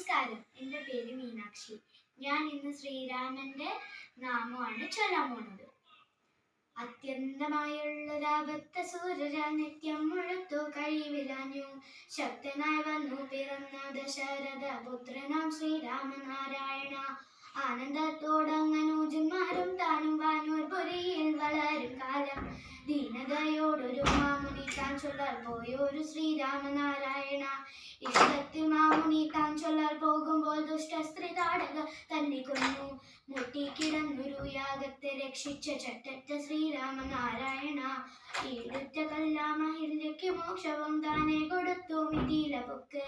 നമസ്കാരം. എന്റെ പേര് മീനാക്ഷി. ഞാൻ ഇന്ന് ശ്രീരാമന്റെ നാമമാണ് ചൊല്ലാൻ പോണത്. അത്യന്തമായുള്ളൊരാപത്ത സൂര്യര നിത്യം മുഴുത്തു കഴിവിലാഞ്ഞു. ശക്തനായി വന്നു പിറന്ന ദശരഥ പുത്രനാം ശ്രീരാമനാരായണ. ആനന്ദത്തോടങ്ങനൂജന്മാരും താനും വാനൂർ പുരിയിൽ വളരും കാലം. ദീനതയോടൊരു മാമുനി താൻ ചൊല്ലാൻ പോയൊരു ശ്രീരാമനാരായണ. ഇഷ്ടത്തിൽ മാമുനി തന്നെ കൊന്നു. മുട്ടിക്കിടന്നൊരു യാഗത്തെ രക്ഷിച്ച ചട്ടറ്റ ശ്രീരാമനാരായണ ഈടുറ്റ കല്ലാമഹില്യയ്ക്ക് മോക്ഷവും താനെ കൊടുത്തു. മിഥില പൊക്ക്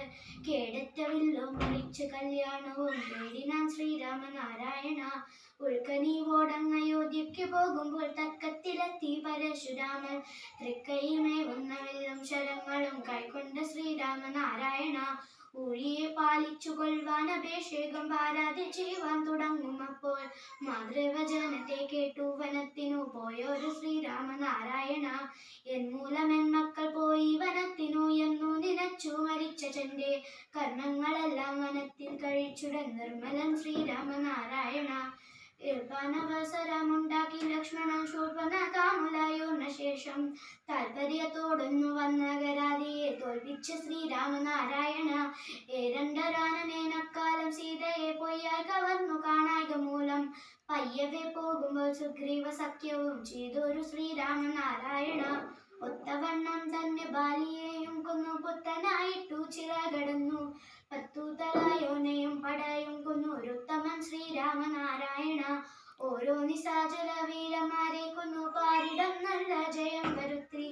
കേടറ്റ വില്ലോ മുറിച്ച് കല്യാണവും നേടിനാൻ ശ്രീരാമനാരായണ. ഓടങ്ങ അയോധ്യയ്ക്ക് പോകുമ്പോൾ തക്കത്തിലെത്തി പരശുരാമൻ. തൃക്കൈമേവുന്ന വന്നവെല്ലാം ശരങ്ങളും കൈക്കൊണ്ട ശ്രീരാമനാരായണ. ഊഴിയെ പാലിച്ചു കൊള്ളുവാൻ അഭിഷേകം പാരാതെ ചെയ്യുവാൻ തുടങ്ങും. അപ്പോൾ മാതൃവചനത്തെ കേട്ടു. വനത്തിനു പോയൊരു ശ്രീരാമനാരായണ. എൻ മൂലം എൻ മക്കൾ പോയി വനത്തിനു എന്നു നിനച്ചു മരിച്ച ചെന്റെ കർമ്മങ്ങളെല്ലാം വനത്തിൽ കഴിച്ചുടൻ നിർമ്മലൻ ശ്രീരാമനാരായണ. ഇർപ്പാനവസരമുണ്ടാക്കി ലക്ഷ്മണൻ ശൂർപ്പന കാമുലയൂർന്ന ശേഷം താല്പര്യത്തോടൊന്നു വന്ന ഗരാതിയെ തോൽപ്പിച്ച ശ്രീരാമനാരായണ. ഏരണ്ടരാനനേനക്കാലം സീതയെ പൊയ്യായി കവർന്നു കാണായ മൂലം. പയ്യവെ പോകുമ്പോൾ സുഗ്രീവ സഖ്യവും ചെയ്തൊരു ശ്രീരാമ നാരായണ ഒത്തവണ്ണം തന്നെ ബാലിയെയും കൊന്നു പുത്തനായിട്ടു ചിറകടന്നു. പത്തു തലയോനെയും പടയും കൊന്നു ഒരുത്തമൻ ശ്രീരാമനാരായണ. ഓരോ നിസാചര വീരന്മാരെ കൊന്നു പാരിടം നല്ല ജയം വരുത്തി.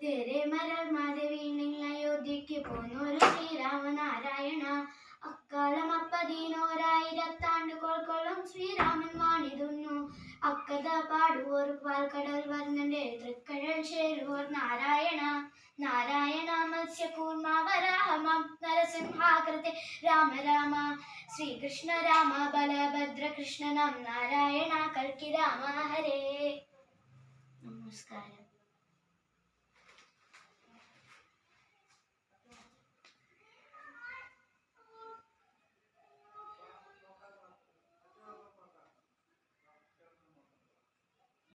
തേരെ മരൾ മാധവി നിങ്ങൾ അയോധ്യയ്ക്ക് പോന്നൊരു പാൽക്കടൽ വർണന്റെ തൃക്കഴൽ ചേരൂർ നാരായണ നാരായണ മത്സ്യകൂർമ വരാഹമം നരസിംഹാകൃതി രാമ രാമ ശ്രീകൃഷ്ണ രാമ ബലഭദ്ര കൃഷ്ണനം നാരായണ കൽക്കി രാമ ഹരേ. നമസ്കാരം.